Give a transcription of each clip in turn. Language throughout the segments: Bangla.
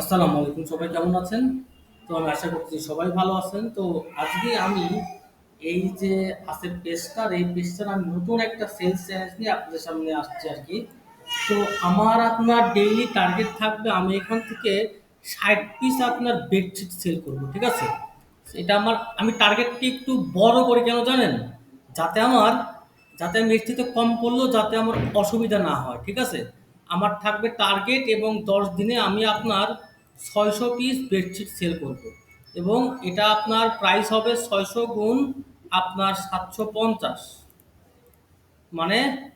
আসসালামু আলাইকুম, সবাই কেমন আছেন? তো আমি আশা করছি সবাই ভালো আছেন। তো আজকে আমি এই যে আছে পেজটার এই পেজটার আমি নতুন একটা সেলস চ্যালেঞ্জ নিয়ে আপনাদের সামনে আসছি আর কি। তো আমার আপনার ডেইলি টার্গেট থাকবে, আমি এখান থেকে ষাট পিস আপনার বেডশিট সেল করব, ঠিক আছে? এটা আমার, আমি টার্গেটটি একটু বড় করে কেন জানেন? যাতে আমার, যাতে আমি এর কম করলেও যাতে আমার অসুবিধা না হয়, ঠিক আছে? আমার থাকবে টার্গেট এবং দশ দিনে আমি আপনার ছয়শো পিস বেডশিট সেল করব। এবং এটা আপনার প্রাইস হবে ছয়শো গুণ আপনার সাতশো পঞ্চাশ। মানে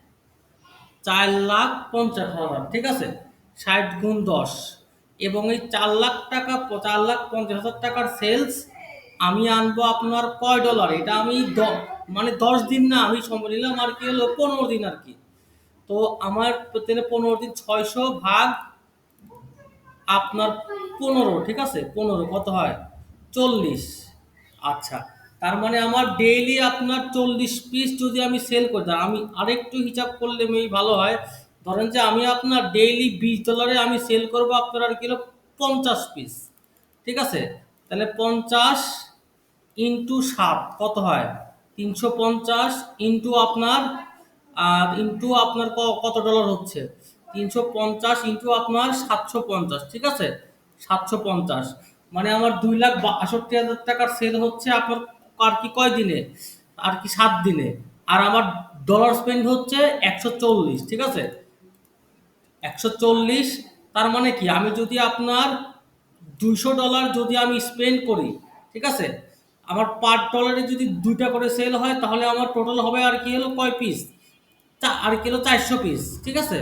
চার লাখ পঞ্চাশ হাজার, ঠিক আছে? ষাট গুণ দশ। এবং এই চার লাখ টাকা, চার লাখ পঞ্চাশ হাজার টাকার সেলস আমি আনব আপনার কয় ডলার এটা আমি দ- মানে দশ দিন না, আমি সময় নিলাম আর কি হলো পনেরো দিন আর কি। তো আমার পনেরো দিন ছয়শো ভাগ আপনার পনেরো, ঠিক আছে? পনেরো, কত হয়? চল্লিশ। আচ্ছা তার মানে আমার ডেইলি আপনার চল্লিশ পিস যদি আমি সেল করি আমি আরেকটু হিসাব করলে মেই ভালো হয়। ধরেন যে আমি আপনার ডেইলি বিশ ডলারে আমি সেল করব আপনার আর কিলো পঞ্চাশ পিস ঠিক আছে? তাহলে পঞ্চাশ ইন্টু সাত কত হয়? তিনশো পঞ্চাশ ইন্টু আপনার আর ইন্টু আপনার কত ডলার হচ্ছে? তিনশো পঞ্চাশ ইন্টু আপনার সাতশো পঞ্চাশ, ঠিক আছে? সাতশো পঞ্চাশ। মানে আমার দুই লাখ বাষট্টি হাজার টাকার সেল হচ্ছে আপনার আর কি কয় দিনে? আর কি সাত দিনে। আর আমার ডলার স্পেন্ড হচ্ছে একশো চল্লিশ, ঠিক আছে? একশো চল্লিশ, তার মানে কি? আমি যদি আপনার দুইশো ডলার যদি আমি স্পেন্ড করি, ঠিক আছে? আমার পার ডলারে যদি দুইটা করে সেল হয়, তাহলে আমার টোটাল হবে আর কি হলো কয় পিস আর কিলো চারশো পিস ঠিক আছে?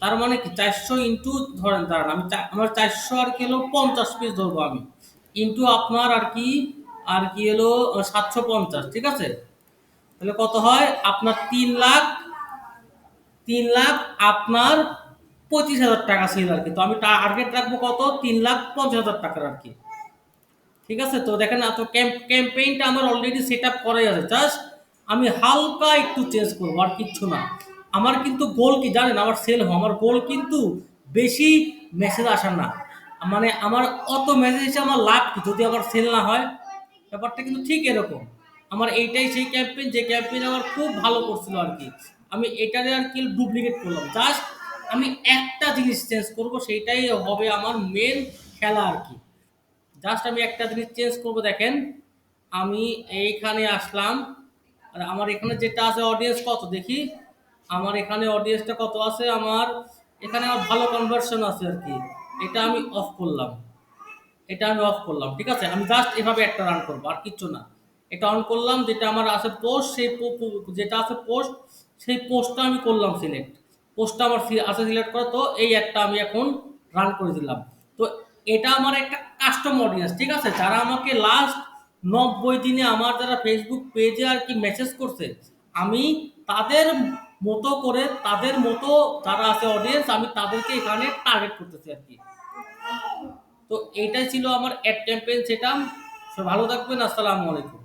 তার মানে কি? চারশো ইন্টু ধরেন দাঁড়ান, আমি আমার চারশো আর কিলো পঞ্চাশ পিস ধরবো আমি। ইন্টু আপনার আর কি আর কি এলো সাতশো পঞ্চাশ, ঠিক আছে? তাহলে কত হয়? আপনার তিন লাখ তিন লাখ আপনার পঁচিশ হাজার টাকা সেল আর কি। তো আমি টার্গেট রাখব কত? তিন লাখ পঞ্চাশ হাজার টাকার আর কি। ঠিক আছে? তো দেখেন তো ক্যাম্পেইনটা আমার অলরেডি সেট আপ করাই আছে। জাস্ট আমি হালকা একটু চেঞ্জ করব, আর কিচ্ছু না। আমার কিন্তু গোল কি জানেন? আমার সেল আমার গোল কিন্তু বেশি মেসেজ আসা না। মানে আমার অত মেসেজ এসে আমার লাভ কি? যদি আমার সেল না হয়, ব্যাপারটা কিন্তু ঠিক এরকম। আমার এইটাই সেই ক্যাম্পেইন যে ক্যাম্পেইন আমার খুব ভালো করছিল আর কি। আমি এটারে আর কি ডুপ্লিকেট করলাম। জাস্ট আমি একটা জিনিস চেঞ্জ করব, সেইটাই হবে আমার মেন খেলা আর কি। জাস্ট আমি একটা জিনিস চেঞ্জ করব, দেখেন। আমি এইখানে আসলাম। আর আমার এখানে যেটা আছে অডিয়েন্স কত? দেখি। আমার এখানে অডিয়েন্সটা কত আছে? আমার এখানে আমার ভালো কনভার্সন আছে আর কি। এটা আমি অফ করলাম। এটা আমি অফ করলাম, ঠিক আছে? আমি জাস্ট এভাবে একটা রান করব, আর কিচ্ছু না। এটা অন করলাম, যেটা আমার আছে পোস্ট সেই যেটা আছে পোস্ট সেই পোস্টটা আমি করলাম সিলেক্ট পোস্টটা আমার আছে সিলেক্ট করা, তো এই একটা আমি এখন রান করে দিলাম। তো এটা আমার একটা কাস্টম অডিয়েন্স ঠিক আছে? যারা আমাকে লাস্ট নব্বই দিনে আমার যারা ফেসবুক পেজে আর কি মেসেজ করছে আমি তাদের মতো করে, তাদের মতো যারা আছে অডিয়েন্স আমি তাদেরকে এখানে টার্গেট করতেছি আর কি। তো এইটাই ছিল আমার অ্যাড ক্যাম্পেইন সেটা। ভালো থাকবেন, আসসালামু আলাইকুম।